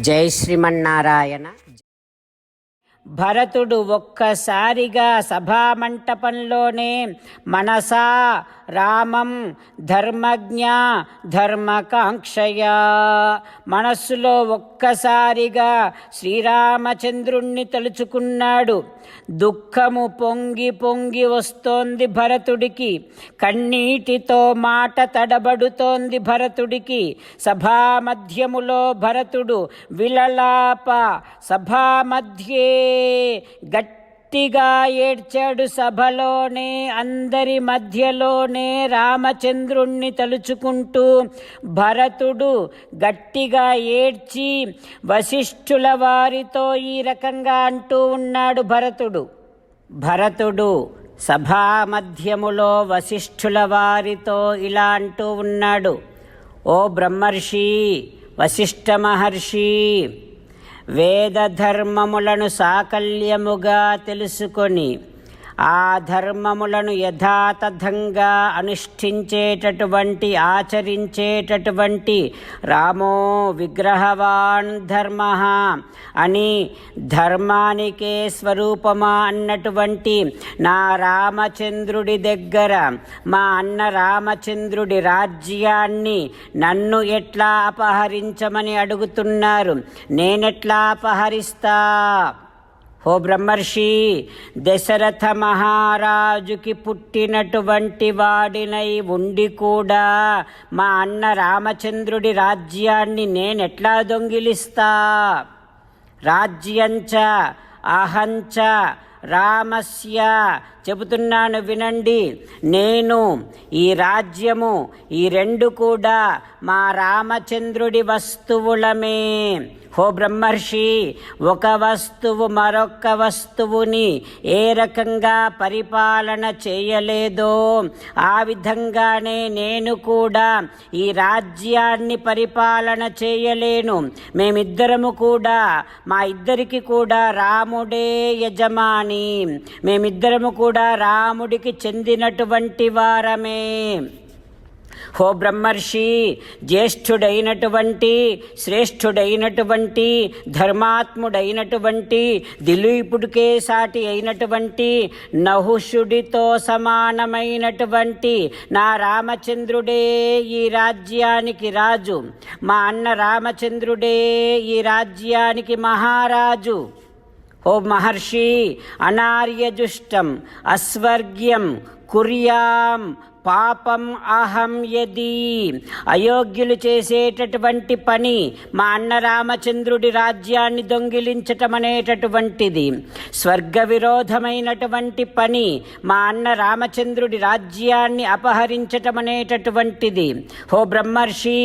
జై శ్రీమన్నారాయణ భరతుడు ఒక్కసారిగా సభామంటపంలోనే మనసా రామం ధర్మజ్ఞ ధర్మకాంక్షయా. మనస్సులో ఒక్కసారిగా శ్రీరామచంద్రుణ్ణి తలుచుకున్నాడు. దుఃఖము పొంగి పొంగి వస్తోంది భరతుడికి. కన్నీటితో మాట తడబడుతోంది భరతుడికి. సభా మధ్యములో భరతుడు విలలాప సభా మధ్యే గట్టిగా ఏడ్చాడు సభలోనే అందరి మధ్యలోనే రామచంద్రుణ్ణి తలుచుకుంటూ భరతుడు గట్టిగా ఏడ్చి వశిష్ఠుల వారితో ఈ రకంగా అంటూ ఉన్నాడు భరతుడు. భరతుడు సభా మధ్యములో వశిష్ఠుల వారితో ఇలా అంటూ ఉన్నాడు. ఓ బ్రహ్మర్షి వశిష్ఠ మహర్షి వేద ధర్మములను సాకల్యముగా తెలుసుకొని ఆ ధర్మములను యథాతథంగా అనుష్ఠించేటటువంటి ఆచరించేటటువంటి రామో విగ్రహవాన్ ధర్మ అని ధర్మానికే స్వరూపమా అన్నటువంటి నా రామచంద్రుడి దగ్గర మా అన్న రామచంద్రుడి రాజ్యాన్ని నన్ను ఎట్లా అపహరించమని అడుగుతున్నారు? నేనెట్లా అపహరిస్తా? ఓ బ్రహ్మర్షి దశరథ మహారాజుకి పుట్టినటువంటి వాడినై ఉండి కూడా మా అన్న రామచంద్రుడి రాజ్యాన్ని నేనెట్లా దొంగిలిస్తా? రాజ్యంచ అహంచ రామస్య చెబుతున్నాను వినండి. నేను ఈ రాజ్యము ఈ రెండు కూడా మా రామచంద్రుడి వస్తువులమే. హో బ్రహ్మర్షి ఒక వస్తువు మరొక వస్తువుని ఏ రకంగా పరిపాలన చేయలేదో ఆ విధంగానే నేను కూడా ఈ రాజ్యాన్ని పరిపాలన చేయలేను. మేమిద్దరము కూడా మా ఇద్దరికి కూడా రాముడే యజమాని. మేమిద్దరము కూడా రాముడికి చెందినటువంటి వారమే. హో బ్రహ్మర్షి జ్యేష్ఠుడైనటువంటి శ్రేష్ఠుడైనటువంటి ధర్మాత్ముడైనటువంటి దిలీపుడికే సాటి అయినటువంటి నహుషుడితో సమానమైనటువంటి నా రామచంద్రుడే ఈ రాజ్యానికి రాజు మా అన్న రామచంద్రుడే ఈ రాజ్యానికి మహారాజు. ఓ మహర్షి అనార్యజుష్టం అస్వర్గ్యం కుర్యాం పాపం అహం యది. అయోగ్యులు చేసేటటువంటి పని మా అన్న రామచంద్రుడి రాజ్యాన్ని దొంగిలించటం అనేటటువంటిది స్వర్గ విరోధమైనటువంటి పని మా అన్న రామచంద్రుడి రాజ్యాన్ని అపహరించటం అనేటటువంటిది హో బ్రహ్మర్షి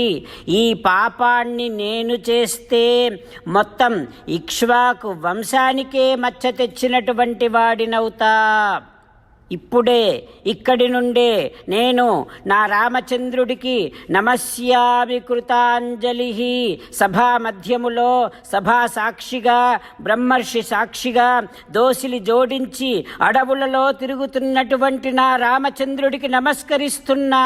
ఈ పాపాన్ని నేను చేస్తే మొత్తం ఇక్ష్వాకు వంశానికే మచ్చ తెచ్చినటువంటి వాడినవుతా. ఇప్పుడే ఇక్కడి నుండే నేను నా రామచంద్రుడికి నమస్యామి కృతాంజలి సభా మధ్యములో సభా సాక్షిగా బ్రహ్మర్షి సాక్షిగా దోసిలి జోడించి అడవులలో తిరుగుతున్నటువంటి నా రామచంద్రుడికి నమస్కరిస్తున్నా.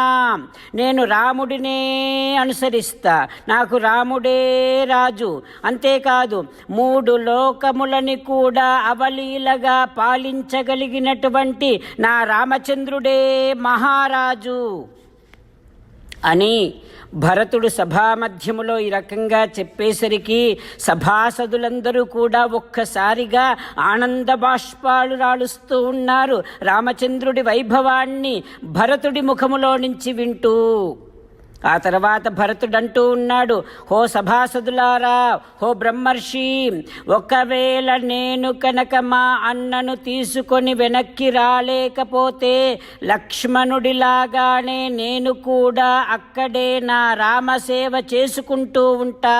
నేను రాముడినే అనుసరిస్తా. నాకు రాముడే రాజు. అంతేకాదు మూడు లోకములని కూడా అవలీలగా పాలించగలిగినటువంటి నా రామచంద్రుడే మహారాజు అని భరతుడు సభామధ్యములో ఈ రకంగా చెప్పేసరికి సభాసదులందరూ కూడా ఒక్కసారిగా ఆనంద బాష్పాలు రాలుస్తూ ఉన్నారు. రామచంద్రుడి వైభవాన్ని భరతుడి ముఖములో నుంచి వింటూ ఆ తర్వాత భరతుడంటూ ఉన్నాడు హో సభాసదులారా హో బ్రహ్మర్షి ఒకవేళ నేను కనుక మా అన్నను తీసుకొని వెనక్కి రాలేకపోతే లక్ష్మణుడిలాగానే నేను కూడా అక్కడే నా రామసేవ చేసుకుంటూ ఉంటా.